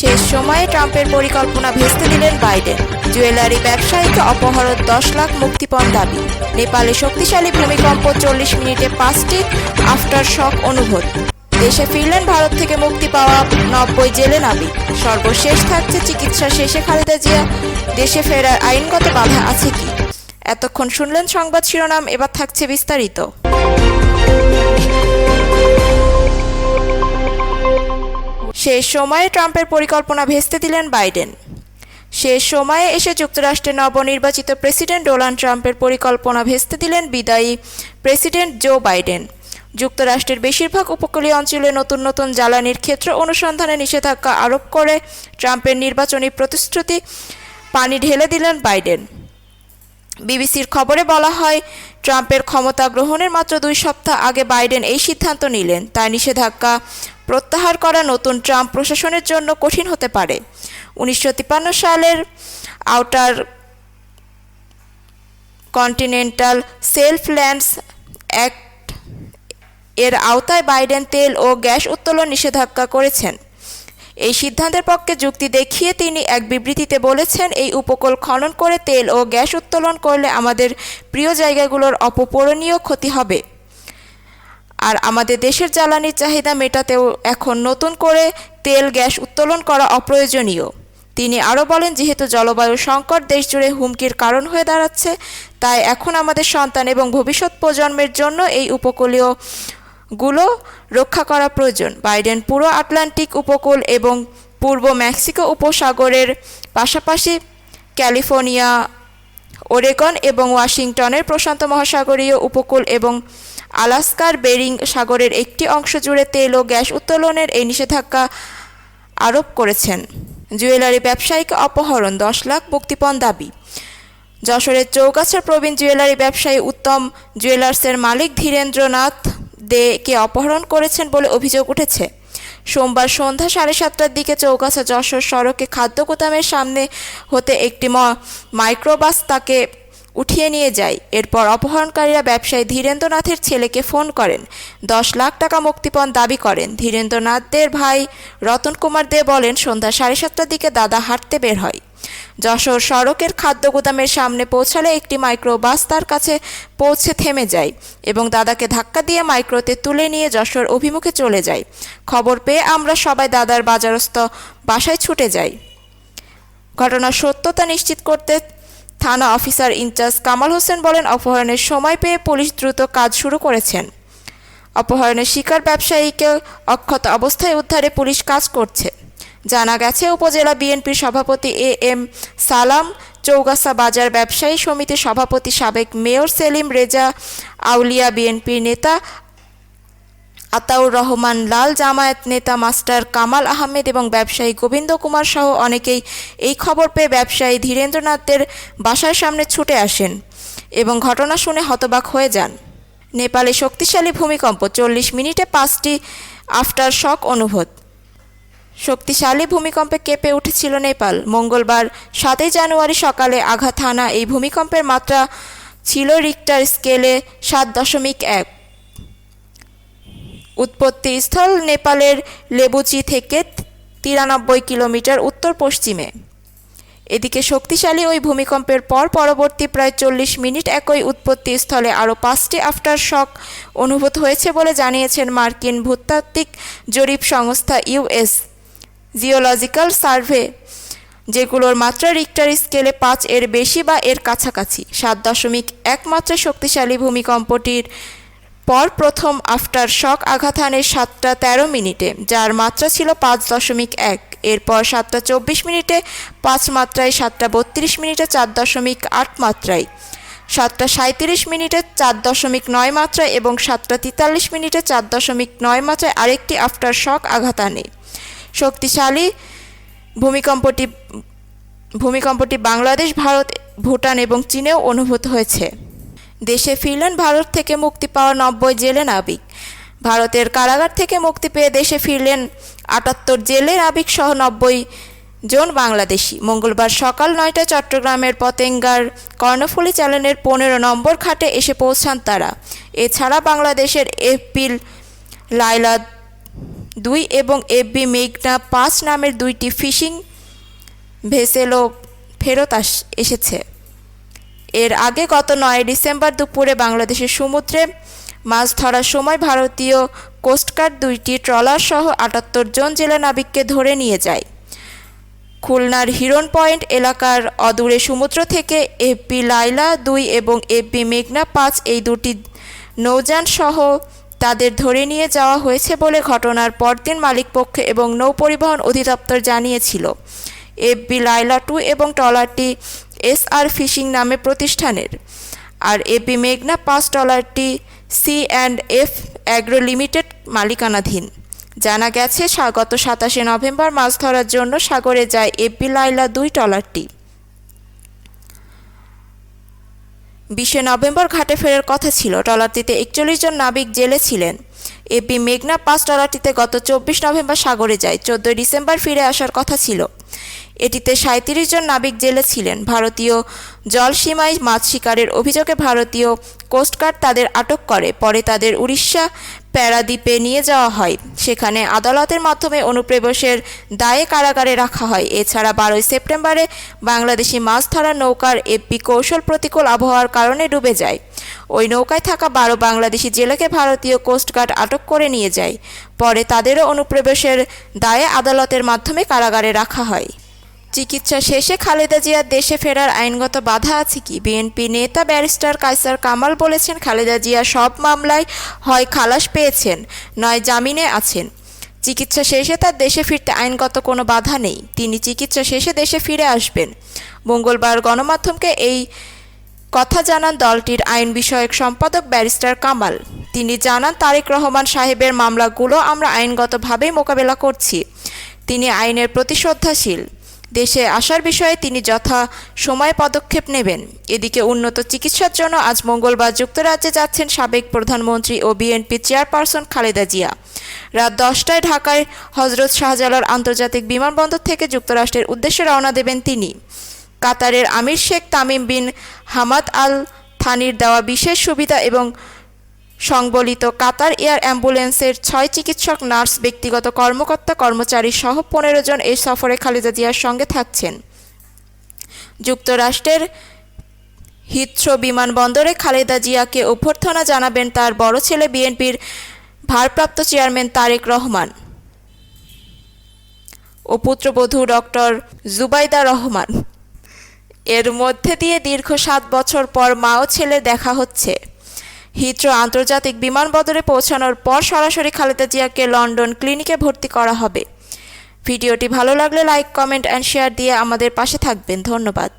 শেষ সময়ে ট্রাম্পের পরিকল্পনা ভেস্তে দিলেন বাইডেন। জুয়েলারি ব্যবসায়ীকে অপহরণ দশ লাখ মুক্তিপণ দাবি। নেপালে শক্তিশালী ভূমিকম্প চল্লিশ মিনিটে পাঁচটি আফটার শক অনুভূত। দেশে ফিরলেন ভারত থেকে মুক্তি পাওয়া নব্বই জেলে নাবিক। সর্বশেষ থাকছে চিকিৎসা শেষে খালেদা জিয়া। দেশে ফেরার আইনগত বাধা আছে কি? এতক্ষণ শুনলেন সংবাদ শিরোনাম, এবার থাকছে বিস্তারিত। শেষ সময়ে ট্রাম্পের পরিকল্পনা ভেস্তে দিলেন বাইডেন। শেষ সময়ে এসে যুক্তরাষ্ট্রের নবনির্বাচিত প্রেসিডেন্ট ডোনাল্ড ট্রাম্পের পরিকল্পনা ভেস্তে দিলেন বিদায়ী প্রেসিডেন্ট জো বাইডেন। যুক্তরাষ্ট্রের বেশিরভাগ উপকূলীয় অঞ্চলে নতুন নতুন জ্বালানির ক্ষেত্র অনুসন্ধানে নিষেধাজ্ঞা আরোপ করে ট্রাম্পের নির্বাচনী প্রতিশ্রুতি পানি ঢেলে দিলেন বাইডেন। বিবিসির খবরে বলা হয়, ট্রাম্পের ক্ষমতা গ্রহণের মাত্র দুই সপ্তাহ আগে বাইডেন এই সিদ্ধান্ত নিলেন। তাই নিষেধাজ্ঞা প্রত্যাহার করা নতুন ট্রাম্প প্রশাসনের জন্য কঠিন হতে পারে। উনিশশো তিপ্পান্ন সালের outer continental shelf lands act এর আওতায় বাইডেন তেল ও গ্যাস উত্তোলন নিষেধাজ্ঞা করেছেন। এই সিদ্ধান্তের পক্ষে যুক্তি দেখিয়ে তিনি এক বিবৃতিতে বলেছেন, এই উপকূল খনন করে তেল ও গ্যাস উত্তোলন করলে আমাদের প্রিয় জায়গাগুলোর অপূরণীয় ক্ষতি হবে। আর আমাদের দেশের জ্বালানির চাহিদা মেটাতেও এখন নতুন করে তেল, গ্যাস উত্তোলন করা অপ্রয়োজনীয়। তিনি আরও বলেন, যেহেতু জলবায়ু সংকট, দেশজুড়ে হুমকির কারণ হয়ে দাঁড়াচ্ছে, তাই এখন আমাদের সন্তান এবং ভবিষ্যৎ প্রজন্মের জন্য এই উপকূলীয়গুলো রক্ষা করা প্রয়োজন। বাইডেন পুরো আটলান্টিক উপকূল এবং পূর্ব মেক্সিকো উপসাগরের পাশাপাশি ক্যালিফোর্নিয়া, ওরেগন এবং ওয়াশিংটনের প্রশান্ত মহাসাগরীয় উপকূল এবং আলাস্কার বেরিং সাগরের একটি অংশ জুড়ে তেল ও গ্যাস উত্তোলনের এই নিষেধাজ্ঞা আরোপ করেছেন। জুয়েলারি ব্যবসায়ীকে অপহরণ, দশ লাখ মুক্তিপণ দাবি। যশোরের চৌগাছার প্রবীণ জুয়েলারি ব্যবসায়ী উত্তম জুয়েলার্সের মালিক ধীরেন্দ্রনাথ দেকে অপহরণ করেছেন বলে অভিযোগ উঠেছে। সোমবার সন্ধ্যা সাড়ে সাতটার দিকে চৌগাছা যশোর সড়কে খাদ্য গুদামের সামনে হতে একটি মাইক্রোবাস তাকে উঠিয়ে নিয়ে যায়। এরপর অপহরণকারীরা ব্যবসায়ী ধীরেন্দ্রনাথের ছেলেকে ফোন করেন। দশ লাখ টাকা মুক্তিপণ দাবি করেন। ধীরেন্দ্রনাথদের ভাই রতন কুমার দে বলেন, সন্ধ্যা সাড়ে সাতটার দিকে দাদা হাঁটতে বের হয়। যশোর সড়কের খাদ্য গুদামের সামনে পৌঁছালে একটি মাইক্রো বাস তার কাছে পৌঁছে থেমে যায় এবং দাদাকে ধাক্কা দিয়ে মাইক্রোতে তুলে নিয়ে যশোর অভিমুখে চলে যায়। খবর পেয়ে আমরা সবাই দাদার বাজারস্থ বাসায় ছুটে যাই। ঘটনার সত্যতা নিশ্চিত করতে থানা অফিসার ইনচার্জ কামাল হোসেন বলেন, অপহরণের সময় পেয়ে পুলিশ দ্রুত কাজ শুরু করেছেন। অপহরণের শিকার ব্যবসায়ীকে অক্ষত অবস্থায় উদ্ধারে পুলিশ কাজ করছে। জানা গেছে, উপজেলা বিএনপির সভাপতি এ এম সালাম, চৌগাছা বাজার ব্যবসায়ী সমিতির সভাপতি সাবেক মেয়র সেলিম রেজা, আউলিয়া বিএনপির নেতা আতাউর রহমান লাল জামায়াত নেতা মাস্টার কামাল আহমেদ এবং ব্যবসায়ী গোবিন্দ কুমার সহ অনেকেই এই খবর পেয়ে ব্যবসায়ী ধীরেন্দ্রনাথদের বাসার সামনে ছুটে আসেন এবং ঘটনা শুনে হতবাক হয়ে যান। নেপালে শক্তিশালী ভূমিকম্প চল্লিশ মিনিটে পাঁচটি আফটার শক অনুভূত। শক্তিশালী ভূমিকম্পে কেঁপে উঠেছিল নেপাল। মঙ্গলবার সাতই জানুয়ারি সকালে আঘাত হানা এই ভূমিকম্পের মাত্রা ছিল রিক্টার স্কেলে সাত দশমিক এক। উৎপত্তিস্থল নেপালের লেবুচি থেকে তিরানব্বই কিলোমিটার উত্তর পশ্চিমে। এদিকে শক্তিশালী ওই ভূমিকম্পের পর পরবর্তী প্রায় চল্লিশ মিনিট একই উৎপত্তিস্থলে আরও পাঁচটি আফটার শক অনুভূত হয়েছে বলে জানিয়েছেন মার্কিন ভূতাত্ত্বিক জরিপ সংস্থা ইউএস জিওলজিক্যাল সার্ভে, যেগুলোর মাত্রা রিক্টার স্কেলে পাঁচ এর বেশি বা এর কাছাকাছি, সাত দশমিক এক মাত্রা শক্তিশালী ভূমিকম্পটির পর প্রথম আফটার শক আঘাত হানে সাতটা তেরো মিনিটে, যার মাত্রা ছিল পাঁচ দশমিক এক। এরপর সাতটা চব্বিশ মিনিটে পাঁচ মাত্রায়, সাতটা বত্রিশ মিনিটে চার দশমিক আট মাত্রায়। সাতটা সাঁত্রিশ মিনিটে চার দশমিক নয় মাত্রায় এবং সাতটা তেতাল্লিশ মিনিটে চার দশমিক নয় মাত্রায় আরেকটি আফটার শক আঘাত আনে শক্তিশালী ভূমিকম্পটি ভূমিকম্পটি বাংলাদেশ, ভারত, ভুটান এবং চীনেও অনুভূত হয়েছে। দেশে ফিরলেন ভারত থেকে মুক্তি পাওয়া নব্বই জেলে নাবিক। ভারতের কারাগার থেকে মুক্তি পেয়ে দেশে ফিরলেন আটাত্তর জেলে নাবিক সহ নব্বই জন বাংলাদেশি। মঙ্গলবার সকাল নয়টায় চট্টগ্রামের পতেঙ্গার কর্ণফুলী চ্যানেলের পনেরো নম্বর খাটে এসে পৌঁছান তারা। এছাড়া বাংলাদেশের এপ্রিল লাইলা দুই এবং এফবি মেঘনা পাঁচ নামের দুইটি ফিশিং ভেসেলও ফেরত আস, এসেছে। এর আগে গত নয় ডিসেম্বর দুপুরে বাংলাদেশের সমুদ্রে মাছ ধরার সময় ভারতীয় কোস্টগার্ড দুইটি ট্রলার সহ আটাত্তর জন জেলা নাবিককে ধরে নিয়ে যায়। খুলনার হিরন পয়েন্ট এলাকার অদূরে সমুদ্র থেকে এফপি লাইলা দুই এবং এফপি মেঘনা পাঁচ এই দুটি নৌযান সহ তাদের ধরে নিয়ে যাওয়া হয়েছে বলে ঘটনার পরদিন মালিকপক্ষ এবং নৌ পরিবহন অধিদপ্তর জানিয়েছিল। এফবি লাইলা টু এবং ট্রলারটি এস আর ফিশিং নামে প্রতিষ্ঠানের। আর এফবি মেঘনা পাঁচ ট্রলারটি C and F agro limited মালিকানাধীন। জানা গেছে গত সাতাশে নভেম্বর মাছ ধরার জন্য সাগরে যায় এফবি লাইলা দুই ট্রলারটি বিশে নভেম্বর ঘাটে ফেরার কথা ছিল। ট্রলারটিতে একচল্লিশ জন নাবিক জেলে ছিলেন। এপি মেঘনা পাঁচ ট্রলারটিতে গত চব্বিশ নভেম্বর সাগরে যায়, চোদ্দই ডিসেম্বর ফিরে আসার কথা ছিল। এটিতে সাঁত্রিশ জন নাবিক জেলে ছিলেন। ভারতীয় জলসীমায় মাছ শিকারের অভিযোগে ভারতীয় কোস্টগার্ড তাদের আটক করে। পরে তাদের উড়িষ্যা প্যারাদ্বীপে নিয়ে যাওয়া হয়। সেখানে আদালতের মাধ্যমে অনুপ্রবেশের দায়ে কারাগারে রাখা হয়। এছাড়া বারোই সেপ্টেম্বরে বাংলাদেশি মাছ ধরার নৌকার এপি কৌশল প্রতিকূল আবহাওয়ার কারণে ডুবে যায়। ওই নৌকায় থাকা বারো বাংলাদেশি জেলেকে ভারতীয় কোস্টগার্ড আটক করে নিয়ে যায়। পরে তাদেরও অনুপ্রবেশের দায়ে আদালতের মাধ্যমে কারাগারে রাখা হয়। চিকিৎসা শেষে খালেদা জিয়ার দেশে ফেরার আইনগত বাধা আছে কি? বিএনপি নেতা ব্যারিস্টার কাইসার কামাল বলেছেন, খালেদা জিয়া সব মামলায় হয় খালাস পেয়েছেন, নয় জামিনে আছেন। চিকিৎসা শেষে তার দেশে ফিরতে আইনগত কোনো বাধা নেই। তিনি চিকিৎসা শেষে দেশে ফিরে আসবেন। মঙ্গলবার গণমাধ্যমকে এই কথা জানান দলটির আইন বিষয়ক সম্পাদক ব্যারিস্টার কামাল। তিনি জানান, তারেক রহমান সাহেবের মামলাগুলো আমরা আইনগতভাবেই মোকাবেলা করছি। তিনি আইনের প্রতি শ্রদ্ধাশীল দেশে আসার বিষয়ে তিনি যথা সময় পদক্ষেপ নেবেন। এদিকে উন্নত চিকিৎসার জন্য আজ মঙ্গলবার যুক্তরাজ্যে যাচ্ছেন সাবেক প্রধানমন্ত্রী ও বিএনপি চেয়ারপারসন খালেদা জিয়া। রাত দশটায় ঢাকায় হজরত শাহজালাল আন্তর্জাতিক বিমানবন্দর থেকে যুক্তরাষ্ট্রের উদ্দেশ্যে রওনা দেবেন তিনি। কাতারের আমির Sheikh Tamim bin Hamad Al থানির দেওয়া বিশেষ সুবিধা এবং সংবলিত কাতার এয়ার অ্যাম্বুলেন্সের ছয় চিকিৎসক, নার্স, ব্যক্তিগত কর্মকর্তা, কর্মচারী সহ পনেরো জন এই সফরে খালেদা জিয়ার সঙ্গে থাকছেন। যুক্তরাষ্ট্রের হিথ্রো বিমানবন্দরে খালেদা জিয়াকে অভ্যর্থনা জানাবেন তার বড় ছেলে বিএনপির ভারপ্রাপ্ত চেয়ারম্যান তারেক রহমান ও পুত্রবধূ ডক্টর জুবাইদা রহমান। এর মধ্যে দিয়ে দীর্ঘ সাত বছর পর মা ও ছেলে দেখা হচ্ছে। হিথ্রো আন্তর্জাতিক বিমানবন্দরে পৌঁছানোর পর সরাসরি খালেদা জিয়াকে লন্ডন ক্লিনিকে ভর্তি করা হবে। ভিডিওটি ভালো লাগলে লাইক, কমেন্ট অ্যান্ড শেয়ার দিয়ে আমাদের পাশে থাকবেন। ধন্যবাদ।